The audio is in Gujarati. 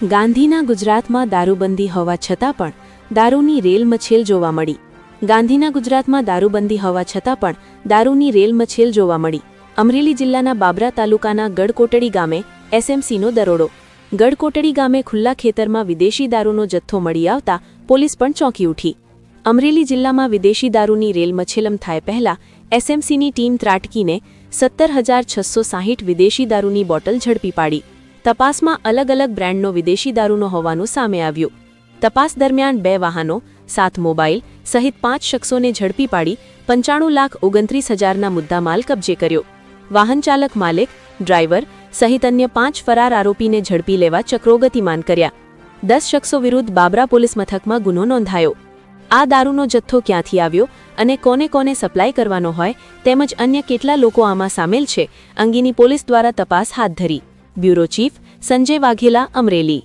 ગાંધીના ગુજરાતમાં દારૂબંધી હોવા છતાં પણ દારૂની રેલ મછેલ જોવા મળી. ગાંધીના ગુજરાતમાં દારૂબંધી હોવા છતાં પણ દારૂની રેલ મછેલ જોવા મળી. અમરેલી જિલ્લાના બાબરા તાલુકાના ગડકોટડી ગામે એસએમસીનો દરોડો. ગડકોટડી ગામે ખુલ્લા ખેતરમાં વિદેશી દારૂનો જથ્થો મળી આવતા પોલીસ પણ ચોંકી ઉઠી. અમરેલી જિલ્લામાં વિદેશી દારૂની રેલ મછેલમ થાય પહેલા એસએમસીની ટીમ ત્રાટકીને સત્તર હજાર છસો સાહીઠ વિદેશી દારૂની બોટલ ઝડપી પાડી. તપાસમાં અલગ અલગ બ્રાન્ડનો વિદેશી દારૂનો હોવાનું સામે આવ્યું. તપાસ દરમિયાન બે વાહનો, સાત મોબાઈલ સહિત પાંચ શખ્સોને ઝડપી પાડી પંચાણું લાખ ઓગણત્રીસ હજારના મુદ્દામાલ કબજે કર્યો. વાહન ચાલક માલિક, ડ્રાઈવર, સહિત અન્ય પાંચ ફરાર આરોપીને ઝડપી લેવા ચક્રો ગતિમાન કર્યા. દસ શખ્સો વિરુદ્ધ બાબરા પોલીસ મથકમાં ગુનો નોંધાયો. આ દારૂનો જથ્થો ક્યાંથી આવ્યો અને કોને કોને સપ્લાય કરવાનો હોય તેમજ અન્ય કેટલા લોકો આમાં સામેલ છે અંગેની પોલીસ દ્વારા તપાસ હાથ ધરી. Bureau chief Sanjay Vaghela Amreli